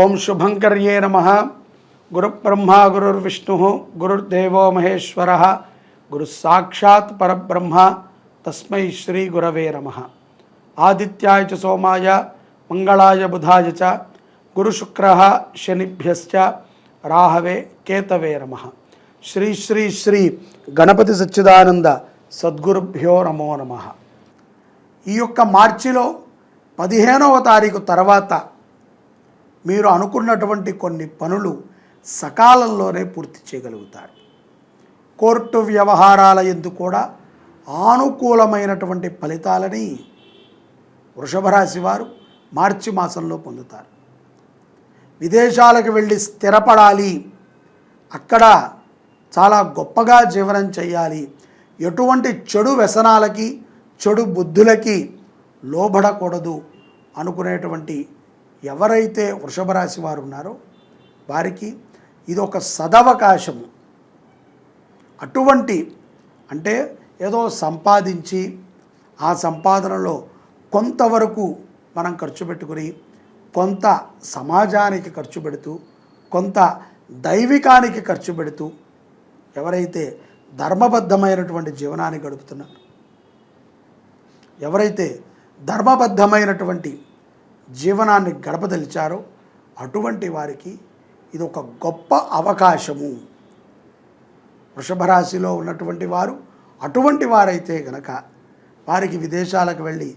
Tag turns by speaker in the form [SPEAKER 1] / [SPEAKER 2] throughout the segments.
[SPEAKER 1] ఓం శుభంకర్యే నమ గురుబ్రహ్మ గురుర్విష్ణు గురుర్దేవో మహేశ్వర గురుసాక్షాత్ పరబ్రహ్మ తస్మై శ్రీ గురవే నమ ఆదిత్యాయ సోమాయ మంగళాయ బుధాయ చ గురుశుక్ర శనిభ్యశ్చ రాహవే కేతవే నమ శ్రీ శ్రీ శ్రీ గణపతి సచ్చిదానంద సద్గురుభ్యో నమో నమ ఈ యొక్క మార్చిలో పదిహేనవ తారీఖు తర్వాత మీరు అనుకున్నటువంటి కొన్ని పనులు సకాలంలోనే పూర్తి చేయగలుగుతారు కోర్టు వ్యవహారాల ఎందు కూడా ఆనుకూలమైనటువంటి ఫలితాలని వృషభ రాశి వారు మార్చి మాసంలో పొందుతారు విదేశాలకు వెళ్ళి స్థిరపడాలి అక్కడ చాలా గొప్పగా జీవనం చేయాలి ఎటువంటి చెడు వ్యసనాలకి చెడు బుద్ధులకి లోబడకూడదు అనుకునేటువంటి ఎవరైతే వృషభ రాశి వారు ఉన్నారో వారికి ఇది ఒక సదవకాశము అటువంటి అంటే ఏదో సంపాదించి ఆ సంపాదనలో కొంతవరకు మనం ఖర్చు పెట్టుకుని కొంత సమాజానికి ఖర్చు పెడుతూ కొంత దైవికానికి ఖర్చు పెడుతూ ఎవరైతే ధర్మబద్ధమైనటువంటి జీవనాన్ని గడుపుతున్నారు ఎవరైతే ధర్మబద్ధమైనటువంటి జీవనాన్ని గడపదలిచారో అటువంటి వారికి ఇది ఒక గొప్ప అవకాశము వృషభరాశిలో ఉన్నటువంటి వారు అటువంటి వారైతే గనక వారికి విదేశాలకు వెళ్ళి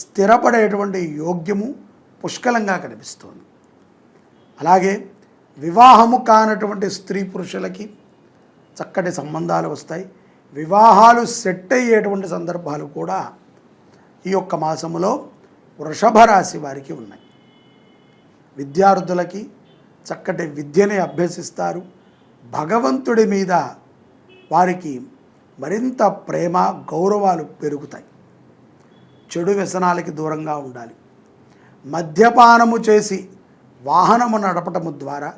[SPEAKER 1] స్థిరపడేటువంటి యోగ్యము పుష్కలంగా కనిపిస్తోంది అలాగే వివాహము కానటువంటి స్త్రీ పురుషులకి చక్కటి సంబంధాలు వస్తాయి వివాహాలు సెట్ అయ్యేటువంటి సందర్భాలు కూడా ఈ యొక్క మాసములో వృషభ రాశి వారికి ఉన్నాయి విద్యార్థులకి చక్కటి విద్యని అభ్యసిస్తారు భగవంతుడి మీద వారికి మరింత ప్రేమ గౌరవాలు పెరుగుతాయి చెడు వ్యసనాలకి దూరంగా ఉండాలి మద్యపానము చేసి వాహనము నడపటము ద్వారా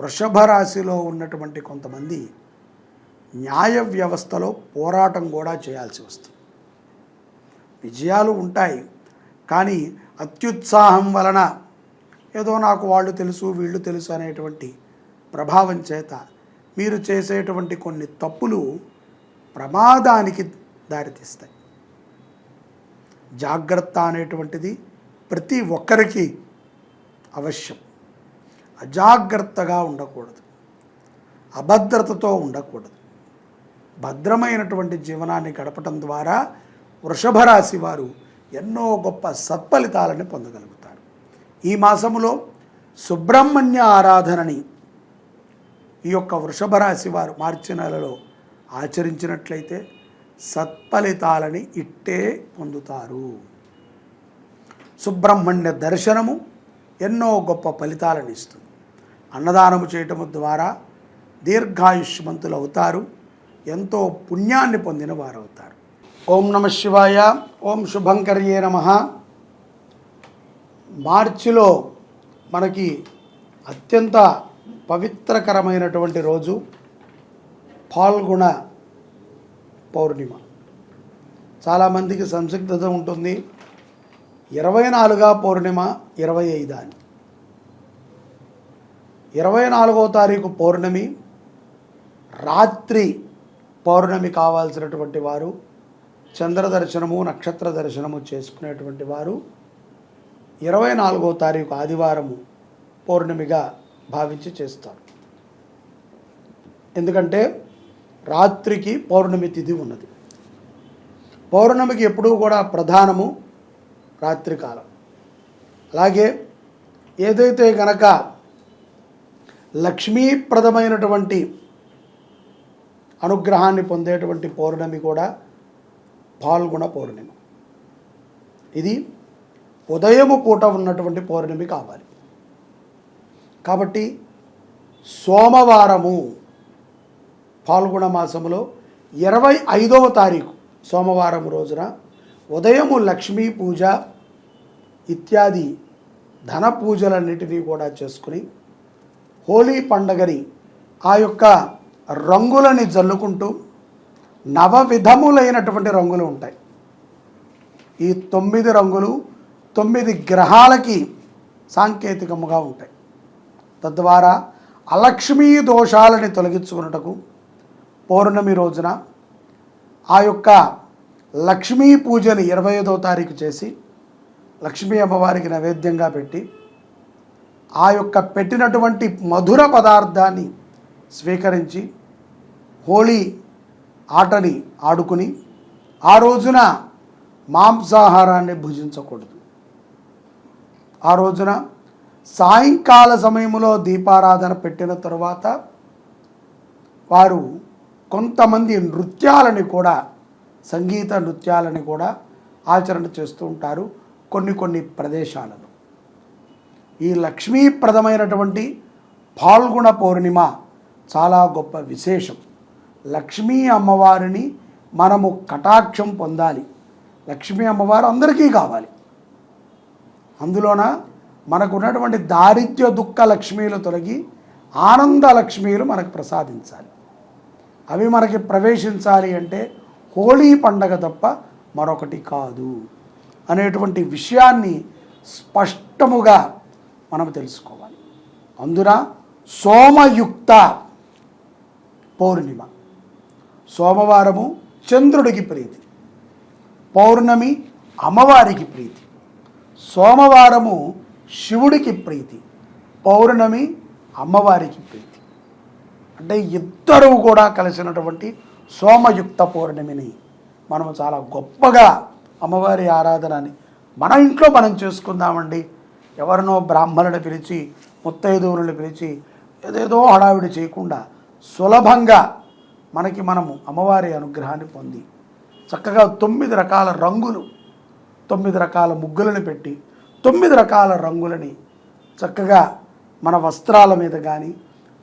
[SPEAKER 1] వృషభ రాశిలో ఉన్నటువంటి కొంతమంది న్యాయ వ్యవస్థలో పోరాటం కూడా చేయాల్సి వస్తుంది విజయాలు ఉంటాయి కానీ అత్యుత్సాహం వలన ఏదో నాకు వాళ్ళు తెలుసు వీళ్ళు తెలుసు అనేటువంటి ప్రభావం చేత మీరు చేసేటువంటి కొన్ని తప్పులు ప్రమాదానికి దారితీస్తాయి జాగ్రత్త అనేటువంటిది ప్రతి ఒక్కరికి అవశ్యం అజాగ్రత్తగా ఉండకూడదు అభద్రతతో ఉండకూడదు భద్రమైనటువంటి జీవనాన్ని గడపటం ద్వారా వృషభ రాశి వారు ఎన్నో గొప్ప సత్ఫలితాలను పొందగలుగుతారు ఈ మాసములో సుబ్రహ్మణ్య ఆరాధనని ఈ యొక్క వృషభ రాశి వారు మార్చి నెలలో ఆచరించినట్లయితే సత్ఫలితాలని ఇట్టే పొందుతారు సుబ్రహ్మణ్య దర్శనము ఎన్నో గొప్ప ఫలితాలను ఇస్తుంది అన్నదానము చేయటము ద్వారా దీర్ఘాయుష్మంతులు అవుతారు ఎంతో పుణ్యాన్ని పొందిన వారు అవుతారు ఓం నమ శివాయ ఓం శుభంకర్యే నమ మార్చిలో మనకి అత్యంత పవిత్రకరమైనటువంటి రోజు పాల్గొన పౌర్ణిమ చాలామందికి సంసిగ్ధత ఉంటుంది ఇరవై నాలుగా పౌర్ణిమ ఇరవై ఐదా అని ఇరవై నాలుగో తారీఖు పౌర్ణమి రాత్రి పౌర్ణమి కావాల్సినటువంటి వారు చంద్ర దర్శనము నక్షత్ర దర్శనము చేసుకునేటువంటి వారు ఇరవై నాలుగో తారీఖు ఆదివారము పౌర్ణమిగా భావించి చేస్తారు ఎందుకంటే రాత్రికి పౌర్ణమి తిథి ఉన్నది పౌర్ణమికి ఎప్పుడూ కూడా ప్రధానము రాత్రికాలం అలాగే ఏదైతే గనక లక్ష్మీప్రదమైనటువంటి అనుగ్రహాన్ని పొందేటువంటి పౌర్ణమి కూడా పాల్గొన పౌర్ణిమ ఇది ఉదయము పూట ఉన్నటువంటి పౌర్ణమి కావాలి కాబట్టి సోమవారము పాల్గొన మాసంలో ఇరవై ఐదవ తారీఖు సోమవారం రోజున ఉదయము లక్ష్మీ పూజ ఇత్యాది ధన పూజలన్నిటినీ కూడా చేసుకుని హోలీ పండగని ఆ యొక్క రంగులని జల్లుకుంటూ నవ విధములైనటువంటి రంగులు ఉంటాయి ఈ తొమ్మిది రంగులు తొమ్మిది గ్రహాలకి సాంకేతికముగా ఉంటాయి తద్వారా అలక్ష్మీ దోషాలని తొలగించుకున్నటకు పౌర్ణమి రోజున ఆ యొక్క లక్ష్మీ పూజని ఇరవై ఐదో తారీఖు చేసి లక్ష్మీ అమ్మవారికి నైవేద్యంగా పెట్టి ఆ యొక్క పెట్టినటువంటి మధుర పదార్థాన్ని స్వీకరించి హోళీ ఆటని ఆడుకుని ఆ రోజున మాంసాహారాన్ని భుజించకూడదు ఆ రోజున సాయంకాల సమయంలో దీపారాధన పెట్టిన తరువాత వారు కొంతమంది నృత్యాలని కూడా సంగీత నృత్యాలని కూడా ఆచరణ చేస్తూ ఉంటారు కొన్ని కొన్ని ప్రదేశాలలో ఈ లక్ష్మీప్రదమైనటువంటి పాల్గొన పౌర్ణిమ చాలా గొప్ప విశేషం లక్ష్మీ అమ్మవారిని మనము కటాక్షం పొందాలి లక్ష్మీ అమ్మవారు అందరికీ కావాలి అందులోన మనకున్నటువంటి దారిద్ర్య దుఃఖ లక్ష్మీలు తొలగి ఆనంద లక్ష్మీలు మనకు ప్రసాదించాలి అవి మనకి ప్రవేశించాలి అంటే హోళీ పండగ తప్ప మరొకటి కాదు అనేటువంటి విషయాన్ని స్పష్టముగా మనం తెలుసుకోవాలి అందున సోమయుక్త పౌర్ణిమ సోమవారము చంద్రుడికి ప్రీతి పౌర్ణమి అమ్మవారికి ప్రీతి సోమవారము శివుడికి ప్రీతి పౌర్ణమి అమ్మవారికి ప్రీతి అంటే ఇద్దరూ కూడా కలిసినటువంటి సోమయుక్త పౌర్ణమిని మనము చాలా గొప్పగా అమ్మవారి ఆరాధనని మన ఇంట్లో మనం చేసుకుందామండి ఎవరినో బ్రాహ్మణుని పిలిచి ముత్తైదువులను పిలిచి ఏదేదో హడావిడి చేయకుండా సులభంగా మనకి మనము అమ్మవారి అనుగ్రహాన్ని పొంది చక్కగా తొమ్మిది రకాల రంగులు తొమ్మిది రకాల ముగ్గులను పెట్టి తొమ్మిది రకాల రంగులని చక్కగా మన వస్త్రాల మీద కానీ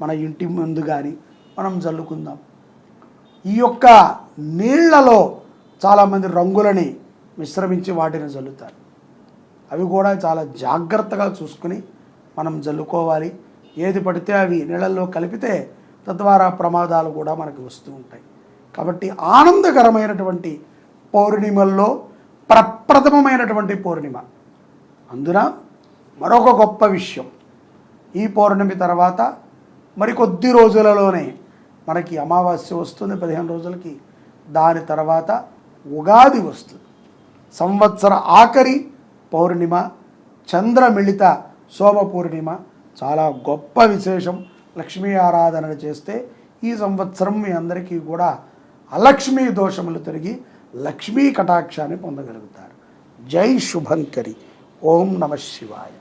[SPEAKER 1] మన ఇంటి ముందు కానీ మనం జల్లుకుందాం ఈ యొక్క నీళ్లలో చాలామంది రంగులని మిశ్రమించి వాటిని జల్లుతారు అవి కూడా చాలా జాగ్రత్తగా చూసుకుని మనం జల్లుకోవాలి ఏది పడితే అవి నీళ్ళల్లో కలిపితే తద్వారా ప్రమాదాలు కూడా మనకు వస్తూ ఉంటాయి కాబట్టి ఆనందకరమైనటువంటి పౌర్ణిమల్లో ప్రప్రథమమైనటువంటి పౌర్ణిమ అందున మరొక గొప్ప విషయం ఈ పౌర్ణమి తర్వాత మరికొద్ది రోజులలోనే మనకి అమావాస్య వస్తుంది పదిహేను రోజులకి దాని తర్వాత ఉగాది వస్తుంది సంవత్సర ఆఖరి పౌర్ణిమ చంద్రమిళిత సోమ పౌర్ణిమ చాలా గొప్ప విశేషం లక్ష్మీ ఆరాధనలు చేస్తే ఈ సంవత్సరం మీ అందరికీ కూడా అలక్ష్మీ దోషములు తిరిగి లక్ష్మీ కటాక్షాన్ని పొందగలుగుతారు జై శుభంకరి ఓం నమ శివాయ